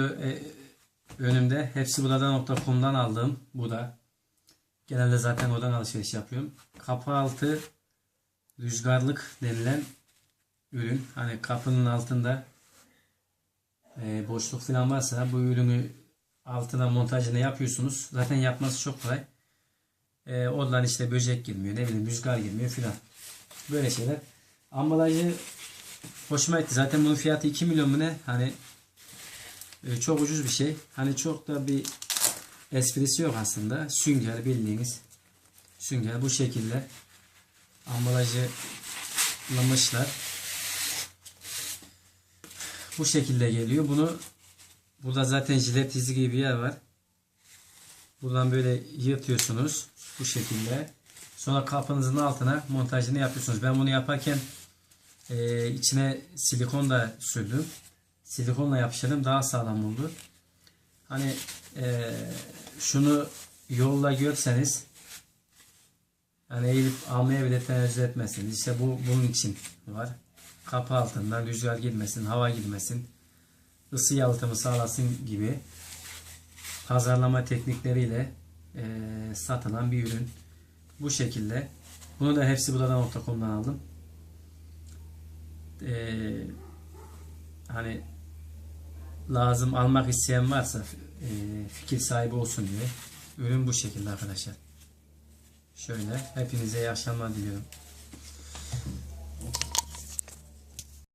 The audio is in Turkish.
e, önümde hepsi burada.com'dan aldım. Bu da. Genelde zaten oradan alışveriş yapıyorum. Kapı altı rüzgarlık denilen ürün. Hani kapının altında e, boşluk falan varsa bu ürünü altına montajını yapıyorsunuz. Zaten yapması çok kolay. E, oradan işte böcek girmiyor, ne bileyim rüzgar girmiyor filan. Böyle şeyler. Ambalajı hoşuma gitti. Zaten bunun fiyatı 2 milyon mu ne? Hani e, çok ucuz bir şey. Hani çok da bir esprisi yok aslında. Sünger bildiğiniz sünger bu şekilde ambalajlamışlar. Bu şekilde geliyor. Bunu burada zaten jilet izi gibi bir yer var. Buradan böyle yırtıyorsunuz. Bu şekilde. Sonra kapınızın altına montajını yapıyorsunuz. Ben bunu yaparken e, içine silikon da sürdüm. Silikonla yapıştırdım. Daha sağlam oldu. Hani e, şunu yolla görseniz yani eğilip almaya bile tenezzül etmezsiniz. İşte bu bunun için var. Kapı altından rüzgar girmesin, hava girmesin, ısı yalıtımı sağlasın gibi pazarlama teknikleriyle e, satılan bir ürün. Bu şekilde. Bunu da hepsi buradan.com'dan aldım. E, hani lazım almak isteyen varsa e, fikir sahibi olsun diye. Ürün bu şekilde arkadaşlar. Şöyle hepinize iyi akşamlar diliyorum.